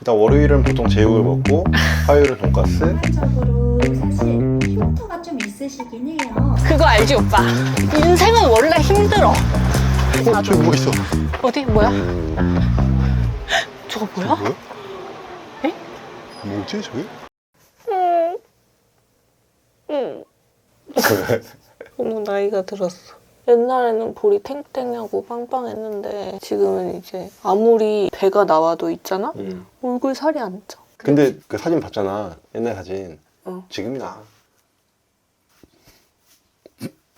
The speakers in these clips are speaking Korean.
일단 월요일은 보통 제육을 먹고 화요일은 돈가스 일반적으로 사실 흉터가 좀 있으시긴 해요. 그거 알지 오빠? 인생은 원래 힘들어. 어? 저기 뭐 있어 어디 뭐야? 저거 뭐야? 뭐야? 에? 뭐지 저기? 응. 응. 너무 나이가 들었어. 옛날에는 볼이 탱탱하고 빵빵했는데 지금은 이제 아무리 배가 나와도 있잖아? 음. 얼굴 살이 안 쪄. 근데 그 사진 봤잖아 옛날 사진 어. 지금이 나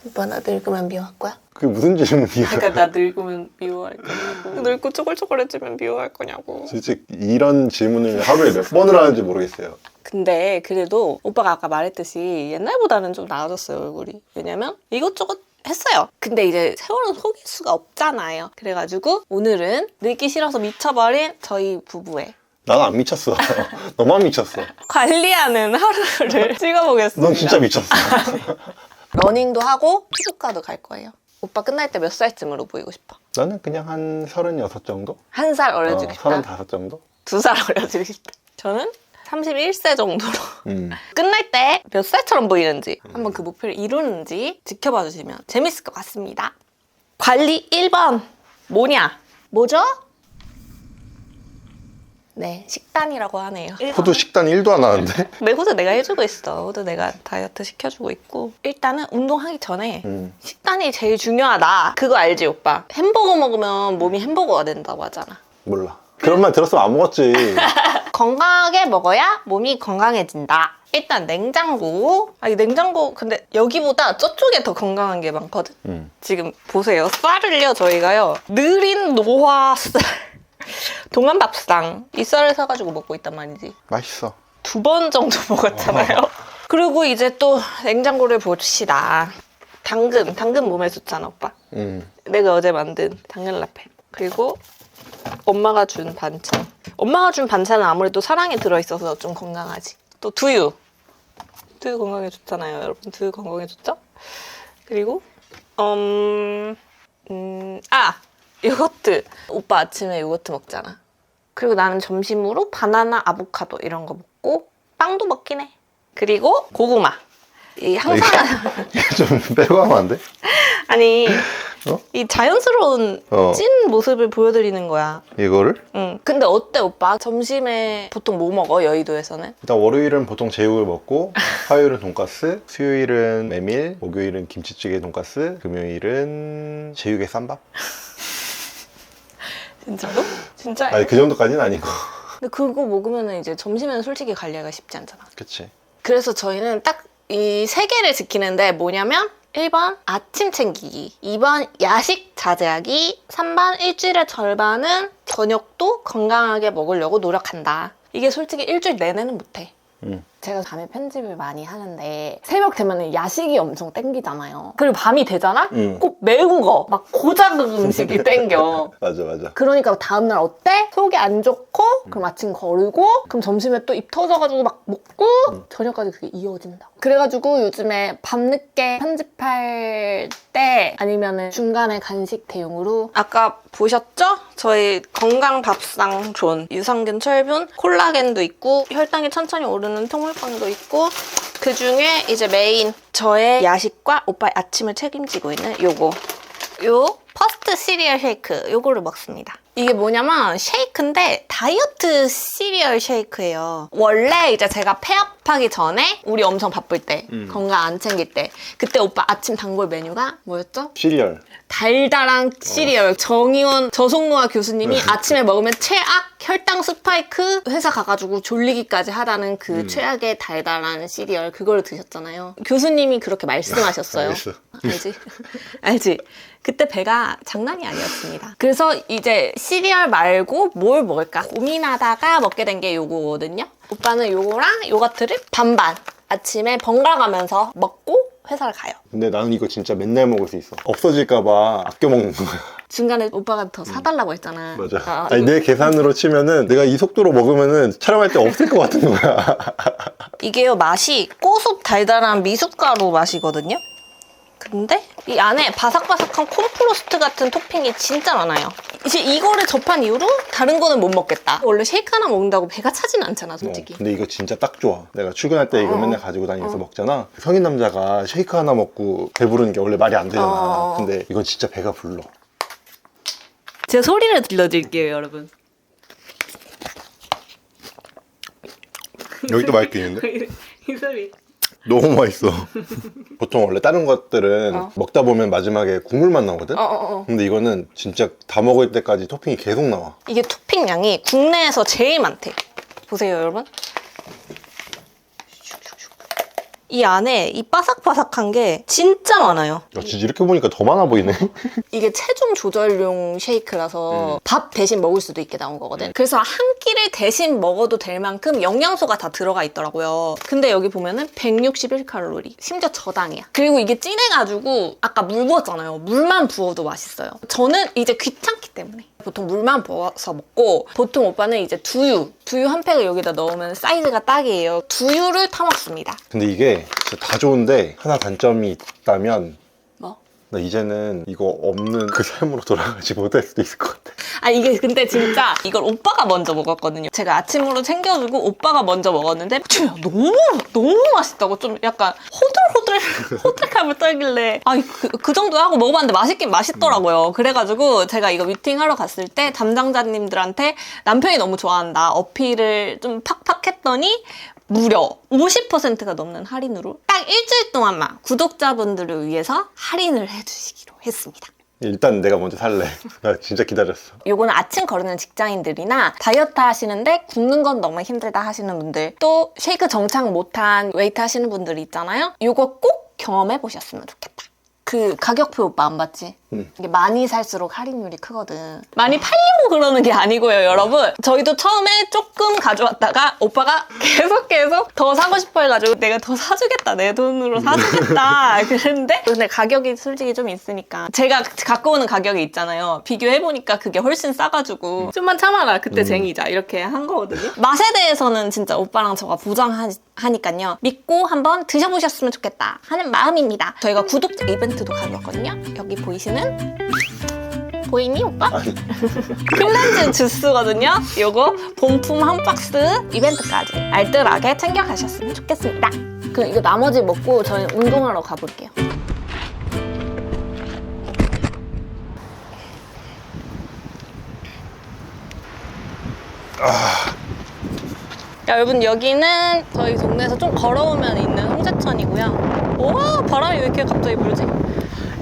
오빠 나 늙으면 미워할 거야? 그게 무슨 질문이야 그러니까 나 늙으면 미워할 거냐고. 늙고 쪼글쪼글해지면 미워할 거냐고. 솔직히 이런 질문을 하루에 몇 번을 하는지 모르겠어요 근데 그래도 오빠가 아까 말했듯이 옛날보다는 좀 나아졌어요 얼굴이 왜냐면 이것저것 했어요 근데 이제 세월은 속일 수가 없잖아요 그래가지고 오늘은 늙기 싫어서 미쳐버린 저희 부부의 난안 미쳤어 너만 미쳤어 관리하는 하루를 찍어보겠습니다 넌 진짜 미쳤어 러닝도 하고 피부과도 갈 거예요 오빠 끝날 때 몇 살쯤으로 보이고 싶어? 나는 그냥 한 서른여섯 정도? 한살 어, 어려지고 싶다? 서른다섯 정도? 두 살 어려지고 싶다 저는 31세 정도로 음. 끝날 때 몇 살처럼 보이는지 한번 그 목표를 이루는지 지켜봐 주시면 재밌을 것 같습니다. 관리 1번 뭐냐? 뭐죠? 네, 식단이라고 하네요. 호두 식단 1도 안 하는데? 내 호두 내가 해주고 있어. 호두 내가 다이어트 시켜주고 있고 일단은 운동하기 전에 음. 식단이 제일 중요하다. 그거 알지 오빠? 햄버거 먹으면 몸이 햄버거가 된다고 하잖아. 몰라 그런 말 들었으면 안 먹었지 건강하게 먹어야 몸이 건강해진다. 일단 냉장고. 아니 냉장고 근데 여기보다 저쪽에 더 건강한 게 많거든. 음. 지금 보세요. 쌀을요 저희가요 느린 노화 쌀 동안밥상 이 쌀을 사가지고 먹고 있단 말이지. 맛있어 두 번 정도 먹었잖아요. 그리고 이제 또 냉장고를 봅시다. 당근, 당근 몸에 좋잖아 오빠. 음. 내가 어제 만든 당근 라페. 그리고 엄마가 준 반찬. 엄마가 준 반찬은 아무래도 사랑이 들어있어서 좀 건강하지. 또 두유. 두유 건강에 좋잖아요, 여러분. 두유 건강에 좋죠? 그리고 음, 음, 아 요거트. 오빠 아침에 요거트 먹잖아. 그리고 나는 점심으로 바나나, 아보카도 이런 거 먹고 빵도 먹긴 해. 그리고 고구마. 이 항상 좀 빼고 하면 안 돼? 아니 어? 이 자연스러운 어. 찐 모습을 보여드리는 거야. 이거를? 응. 근데 어때 오빠? 점심에 보통 뭐 먹어 여의도에서는? 일단 월요일은 보통 제육을 먹고 화요일은 돈가스 수요일은 메밀 목요일은 김치찌개 돈가스 금요일은 제육에 쌈밥 진짜로? 진짜? 아니 그 정도까지는 아니고 근데 그거 먹으면 이제 점심에는 솔직히 관리하기가 쉽지 않잖아. 그치 그래서 저희는 딱 이 세 개를 지키는데 뭐냐면 1번 아침 챙기기, 2번 야식 자제하기, 3번 일주일의 절반은 저녁도 건강하게 먹으려고 노력한다. 이게 솔직히 일주일 내내는 못해. 응. 제가 밤에 편집을 많이 하는데 새벽 되면 야식이 엄청 땡기잖아요. 그리고 밤이 되잖아? 응. 꼭 매운 거, 막 고자극 음식이 땡겨. 맞아 맞아 그러니까 다음날 어때? 속이 안 좋고 그럼 아침 거르고 그럼 점심에 또 입 터져가지고 막 먹고 저녁까지 그게 이어진다고 그래가지고 요즘에 밤늦게 편집할 때 아니면은 중간에 간식 대용으로 아까 보셨죠? 저희 건강 밥상 존 유산균 철분 콜라겐도 있고 혈당이 천천히 오르는 통물 빵도 있고 그 중에 이제 메인 저의 야식과 오빠의 아침을 책임지고 있는 요거. 요 퍼스트 시리얼 쉐이크 요거를 먹습니다. 이게 뭐냐면 쉐이크인데 다이어트 시리얼 쉐이크예요. 원래 이제 제가 폐업하기 전에 우리 엄청 바쁠 때 음. 건강 안 챙길 때 그때 오빠 아침 단골 메뉴가 뭐였죠? 시리얼 달달한 시리얼 정의원 저속노화 교수님이 아침에 먹으면 최악 혈당 스파이크 회사 가가지고 졸리기까지 하다는 그 최악의 달달한 시리얼 그걸 드셨잖아요 교수님이 그렇게 말씀하셨어요 알겠어. 알지? 알지? 그때 배가 장 난이 아니었습니다. 그래서 이제 시리얼 말고 뭘 먹을까 고민하다가 먹게 된 게 요거거든요. 오빠는 요거랑 요거트를 반반 아침에 번갈아 가면서 먹고 회사를 가요. 근데 나는 이거 진짜 맨날 먹을 수 있어. 없어질까봐 아껴 먹는 거야. 중간에 오빠가 더 사달라고 했잖아. 맞아. 아, 아니 이거- 내 계산으로 치면은 내가 이 속도로 먹으면은 촬영할 때 없을 것 같은 거야. 이게요 맛이 고속 달달한 미숫가루 맛이거든요. 근데 이 안에 바삭바삭한 콘프로스트 같은 토핑이 진짜 많아요. 이제 이거를 접한 이후로 다른 거는 못 먹겠다. 원래 쉐이크 하나 먹는다고 배가 차진 않잖아, 솔직히. 어, 근데 이거 진짜 딱 좋아. 내가 출근할 때 이거 어. 맨날 가지고 다니면서 먹잖아. 성인 남자가 쉐이크 하나 먹고 배부르는 게 원래 말이 안 되잖아. 어. 근데 이건 진짜 배가 불러. 제 소리를 들려드릴게요, 여러분. 여기도 맛있게 있는데? 이 소리. 너무 맛있어. 보통 원래 다른 것들은 어. 먹다 보면 마지막에 국물만 나오거든? 어, 어, 어. 근데 이거는 진짜 다 먹을 때까지 토핑이 계속 나와. 이게 토핑 양이 국내에서 제일 많대. 보세요, 여러분. 이 안에 이 바삭바삭한 게 진짜 많아요. 야, 진짜 이렇게 보니까 더 많아 보이네. 이게 체중 조절용 쉐이크라서 밥 대신 먹을 수도 있게 나온 거거든. 그래서 한 끼를 대신 먹어도 될 만큼 영양소가 다 들어가 있더라고요. 근데 여기 보면은 161칼로리. 심지어 저당이야. 그리고 이게 진해가지고 아까 물 부었잖아요. 물만 부어도 맛있어요. 저는 이제 귀찮기 때문에. 보통 물만 부어서 먹고 보통 오빠는 이제 두유 두유 한 팩을 여기다 넣으면 사이즈가 딱이에요 두유를 타 먹습니다 근데 이게 진짜 다 좋은데 하나 단점이 있다면 뭐? 나 이제는 이거 없는 그 삶으로 돌아가지 못할 수도 있을 것 같아. 아 이게 근데 진짜 이걸 오빠가 먼저 먹었거든요. 제가 아침으로 챙겨주고 오빠가 먼저 먹었는데 너무 너무 맛있다고 좀 약간 호들호들 호들감을 떨길래 아 그 그 정도 하고 먹어봤는데 맛있긴 맛있더라고요. 그래가지고 제가 이거 미팅하러 갔을 때 담당자님들한테 남편이 너무 좋아한다 어필을 좀 팍팍 했더니 무려 50%가 넘는 할인으로 딱 일주일 동안만 구독자분들을 위해서 할인을 해주시기로 했습니다. 일단 내가 먼저 살래. 나 진짜 기다렸어. 요거는 아침 거르는 직장인들이나 다이어트 하시는데 굶는 건 너무 힘들다 하시는 분들 또 쉐이크 정착 못한 웨이트 하시는 분들 있잖아요 요거 꼭 경험해 보셨으면 좋겠다 그 가격표 오빠 안 봤지? 응. 이게 많이 살수록 할인율이 크거든. 많이 팔려고 그러는 게 아니고요 여러분. 저희도 처음에 조금 가져왔다가 오빠가 계속 계속 더 사고 싶어 해가지고 내가 더 사주겠다 내 돈으로 사주겠다 그랬는데 근데 가격이 솔직히 좀 있으니까 제가 갖고 오는 가격이 있잖아요. 비교해보니까 그게 훨씬 싸가지고 좀만 참아라 그때 쟁이자 이렇게 한 거거든요. 맛에 대해서는 진짜 오빠랑 저가 보장하니까요. 믿고 한번 드셔보셨으면 좋겠다 하는 마음입니다. 저희가 구독자 이벤트도 가져왔거든요. 여기 보이시는 보이니 오빠? 클렌즈 주스거든요. 요거 본품 한 박스 이벤트까지 알뜰하게 챙겨가셨으면 좋겠습니다. 그럼 이거 나머지 먹고 저희 운동하러 가볼게요. 야, 여러분 여기는 저희 동네에서 좀 걸어오면 있는 홍제천이고요. 오 바람이 왜 이렇게 갑자기 불지?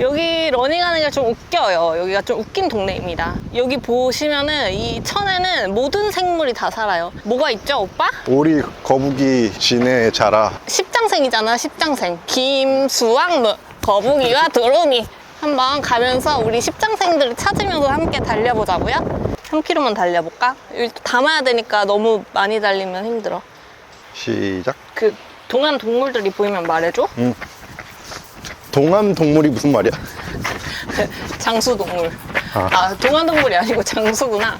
여기 러닝하는 게 좀 웃겨요. 여기가 좀 웃긴 동네입니다. 여기 보시면은 이 천에는 모든 생물이 다 살아요. 뭐가 있죠, 오빠? 오리, 거북이, 진해, 자라. 십장생이잖아, 십장생. 김, 수왕, 뭐, 거북이와 두루미. 한번 가면서 우리 십장생들을 찾으면서 함께 달려보자고요. 3km만 달려볼까? 여기 또 담아야 되니까 너무 많이 달리면 힘들어. 시작. 그 동안 동물들이 보이면 말해줘. 동암 동물이 무슨 말이야? 장수 동물. 아. 아, 동안 동물이 아니고 장수구나.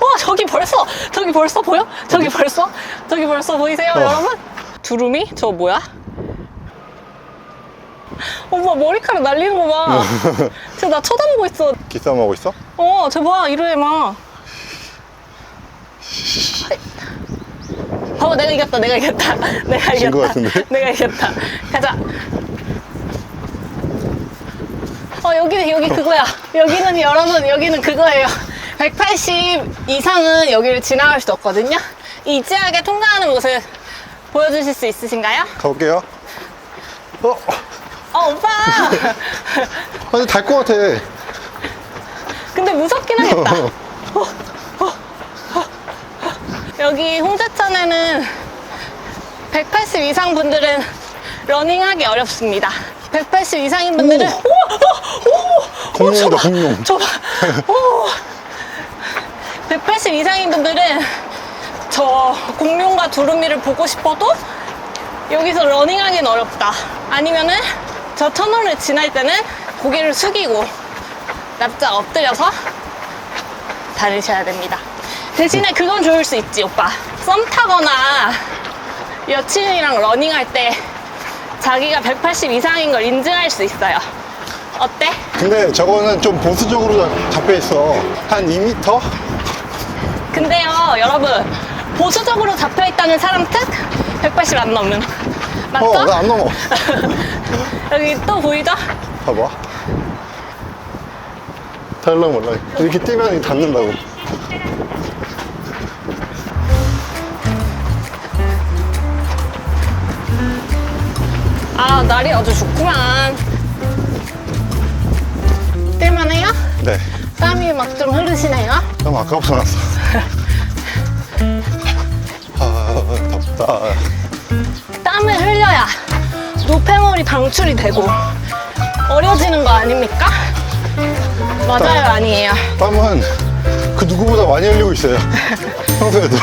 와, 저기 벌써, 저기 벌써 보여? 저기 벌써? 저기 벌써 보이세요, 어. 여러분? 두루미? 저 뭐야? 오빠 머리카락 날리는 거 봐. 쟤 나 쳐다보고 있어. 기싸움하고 있어? 어, 쟤 봐, 이러해 막. 어, 내가 이겼다, 내가 이겼다. 내가 이겼다. 같은데? 내가 이겼다. 가자. 어, 여기, 여기 그거야. 여기는 여러분, 여기는 그거예요. 180 이상은 여기를 지나갈 수 없거든요. 이 이지하게 통과하는 모습 보여주실 수 있으신가요? 가볼게요. 어, 어, 오빠! 아니, 달 것 같아. 근데 무섭긴 하겠다. 여기 홍제천에는 180 이상 분들은 러닝하기 어렵습니다. 180 이상인 분들은 오. 오, 오, 오, 공룡이다. 공룡. 저 봐. 오. 180 이상인 분들은 저 공룡과 두루미를 보고 싶어도 여기서 러닝하기는 어렵다. 아니면은 저 터널을 지날 때는 고개를 숙이고 납작 엎드려서 다니셔야 됩니다. 대신에 그건 좋을 수 있지, 오빠. 썸 타거나 여친이랑 러닝할 때 자기가 180 이상인 걸 인증할 수 있어요. 어때? 근데 저거는 좀 보수적으로 잡혀 있어. 한 2m? 근데요, 여러분. 보수적으로 잡혀있다는 사람 특? 180 안 넘는. 맞죠? 어, 나안 넘어. 여기 또 보이죠? 봐봐. 달랑 몰라. 이렇게 뛰면 닿는다고. 날이 아주 좋구만. 뛸만해요? 네. 땀이 막 좀 흐르시네요. 너무 아까부터 났어. 아, 덥다. 땀을 흘려야 노폐물이 방출이 되고 어려지는 거 아닙니까? 맞아요, 아니에요. 땀은 그 누구보다 많이 흘리고 있어요. 평소에도.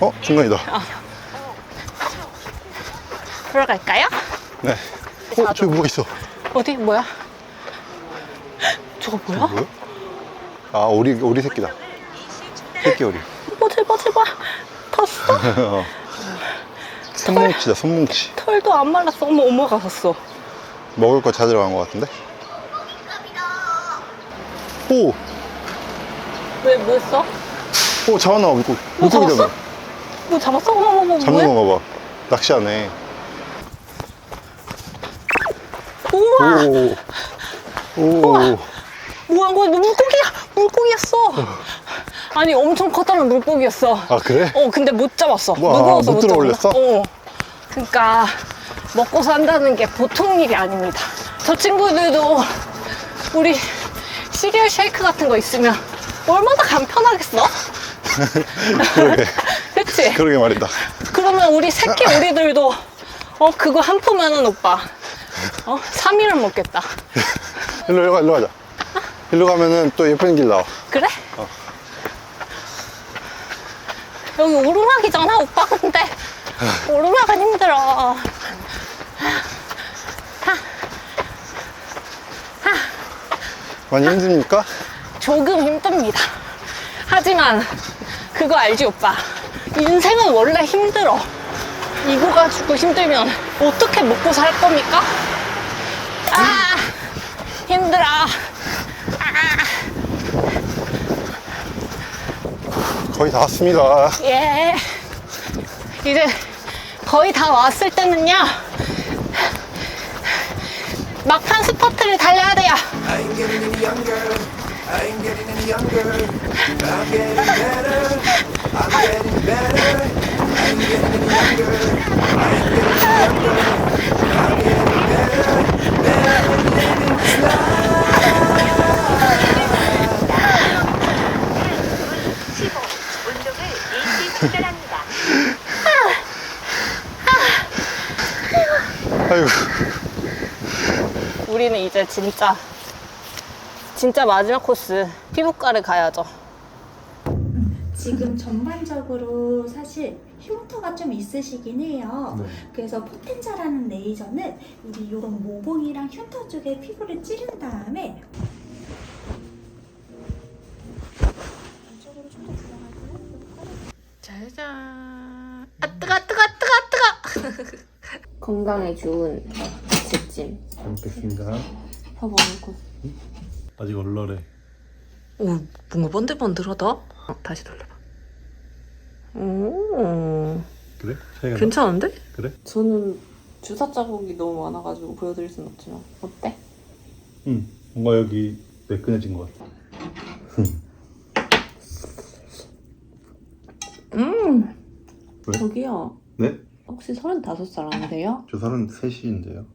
어? 중간이다. 들어갈까요? 네. 어, 저기 뭐가 있어? 어디? 뭐야? 저거 뭐야? 뭐야? 아, 오리, 오리 새끼다. 새끼 오리. 뭐 제발 제발 탔어? 어. 손뭉치다, 손뭉치. 털도 안 말랐어. 어머 엄마가 샀어. 먹을 거 찾으러 간 것 같은데? 오! 왜 뭐 했어? 오, 잡았나 봐, 물고기. 뭐 물고기다, 잡았어? 뭐 잡았어? 어머 어머 잡는 뭐해? 건가 봐. 낚시하네. 우와 오. 오. 뭐야 이거 물고기야 물고기였어. 아니 엄청 커다란 물고기였어. 아, 그래? 어 근데 못 잡았어. 우와, 무거워서 못 못 들어 잡았어. 올렸어? 어. 그러니까 먹고 산다는 게 보통 일이 아닙니다. 저 친구들도 우리 시리얼 쉐이크 같은 거 있으면 얼마나 간편하겠어? 그러게. 그치? 그러게 말이다. 그러면 우리 새끼 우리들도 어 그거 한 포면은 오빠 어 3일은 먹겠다. 일로, 일로, 가, 일로 가자. 일로 가면은 또 예쁜 길 나와. 그래? 여기 오르막이잖아 오빠 근데 오르막은 힘들어. 많이 힘듭니까? 조금 힘듭니다. 하지만 그거 알지 오빠? 인생은 원래 힘들어. 이거 가지고 힘들면 어떻게 먹고 살 겁니까? 아 힘들어. 거의 다 왔습니다. 예. 이제 거의 다 왔을 때는요. 막판 스퍼트를 달려야 돼요. I ain't getting any younger. I ain't getting any younger. I'm getting better. I'm getting better. I ain't getting any younger. I ain't getting any younger. I'm getting better. Better living this life. 운동을 일시 중단합니다. 아이고. 우리는 이제 진짜 진짜 마지막 코스 피부과를 가야죠. 지금 전반적으로 사실 흉터가 좀 있으시긴 해요. 그래서 포텐자라는 레이저는 우리 이런 모공이랑 흉터 쪽에 피부를 찌른 다음에. 짜잔. 아 뜨거 뜨거 뜨거 뜨거. 건강에 좋은 제찜. 뵙겠습니다. 혀 먹고. 아직 얼얼해. 오 뭔가 번들번들하다. 어, 다시 돌려봐. 오 그래? 차이가 괜찮은데? 그래? 저는 주사 자국이 너무 많아가지고 보여드릴 순 없지만 어때? 응. 뭔가 여기 매끈해진 것 같아. 음. 왜? 저기요. 네? 혹시 35살 안 돼요? 저 33인데요.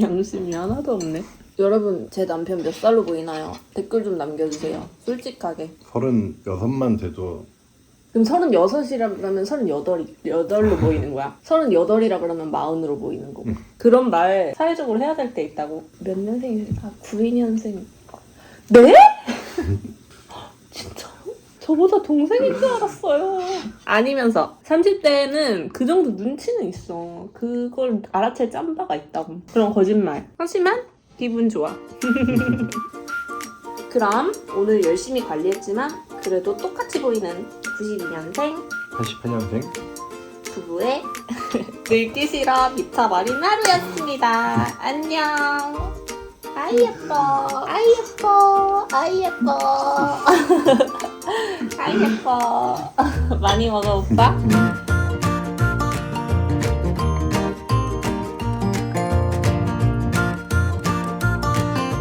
양심이 하나도 없네. 여러분, 제 남편 몇 살로 보이나요? 댓글 좀 남겨주세요. 솔직하게. 36만 돼도 그럼 36이라 그러면 38이, 8로 보이는 거야. 38이라 그러면 40으로 보이는 거고. 그런 말 사회적으로 해야 될 때 있다고. 몇 년생이세요? 아, 92년생. 네? 진짜요? 저보다 동생인 줄 알았어요. 아니면서 30대에는 그 정도 눈치는 있어. 그걸 알아챌 짬바가 있다고. 그런 거짓말. 하지만 기분 좋아. 그럼 오늘 열심히 관리했지만 그래도 똑같이 보이는 92년생 88년생 부부의 늙기 싫어 미쳐 버린 하루였습니다. 안녕. 아이 예뻐. 아이 예뻐. 아이 예뻐. 아이 예뻐. 많이 먹어 오빠?